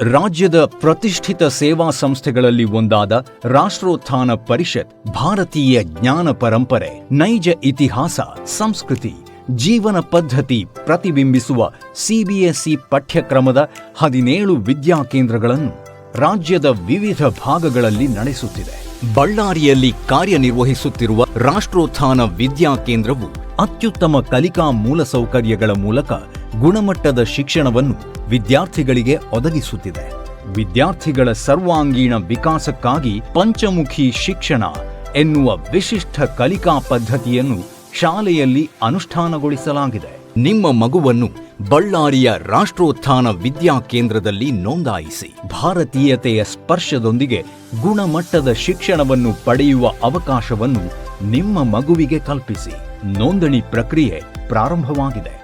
ರಾಜ್ಯದ ಪ್ರತಿಷ್ಠಿತ ಸೇವಾ ಸಂಸ್ಥೆಗಳಲ್ಲಿ ಒಂದಾದ ರಾಷ್ಟ್ರೋತ್ಥಾನ ಪರಿಷತ್ ಭಾರತೀಯ ಜ್ಞಾನ ಪರಂಪರೆ, ನೈಜ ಇತಿಹಾಸ, ಸಂಸ್ಕೃತಿ, ಜೀವನ ಪದ್ಧತಿ ಪ್ರತಿಬಿಂಬಿಸುವ ಸಿಬಿಎಸ್ಇ ಪಠ್ಯಕ್ರಮದ ಹದಿನೇಳು ವಿದ್ಯಾಕೇಂದ್ರಗಳನ್ನು ರಾಜ್ಯದ ವಿವಿಧ ಭಾಗಗಳಲ್ಲಿ ನಡೆಸುತ್ತಿದೆ. ಬಳ್ಳಾರಿಯಲ್ಲಿ ಕಾರ್ಯನಿರ್ವಹಿಸುತ್ತಿರುವ ರಾಷ್ಟ್ರೋತ್ಥಾನ ವಿದ್ಯಾಕೇಂದ್ರವು ಅತ್ಯುತ್ತಮ ಕಲಿಕಾ ಮೂಲಸೌಕರ್ಯಗಳ ಮೂಲಕ ಗುಣಮಟ್ಟದ ಶಿಕ್ಷಣವನ್ನು ವಿದ್ಯಾರ್ಥಿಗಳಿಗೆ ಒದಗಿಸುತ್ತಿದೆ. ವಿದ್ಯಾರ್ಥಿಗಳ ಸರ್ವಾಂಗೀಣ ವಿಕಾಸಕ್ಕಾಗಿ ಪಂಚಮುಖಿ ಶಿಕ್ಷಣ ಎನ್ನುವ ವಿಶಿಷ್ಟ ಕಲಿಕಾ ಪದ್ಧತಿಯನ್ನು ಶಾಲೆಯಲ್ಲಿ ಅನುಷ್ಠಾನಗೊಳಿಸಲಾಗಿದೆ. ನಿಮ್ಮ ಮಗುವನ್ನು ಬಳ್ಳಾರಿಯ ರಾಷ್ಟ್ರೋತ್ಥಾನ ವಿದ್ಯಾಕೇಂದ್ರದಲ್ಲಿ ನೋಂದಾಯಿಸಿ ಭಾರತೀಯತೆಯ ಸ್ಪರ್ಶದೊಂದಿಗೆ ಗುಣಮಟ್ಟದ ಶಿಕ್ಷಣವನ್ನು ಪಡೆಯುವ ಅವಕಾಶವನ್ನು ನಿಮ್ಮ ಮಗುವಿಗೆ ಕಲ್ಪಿಸಿ. ನೋಂದಣಿ ಪ್ರಕ್ರಿಯೆ ಪ್ರಾರಂಭವಾಗಿದೆ.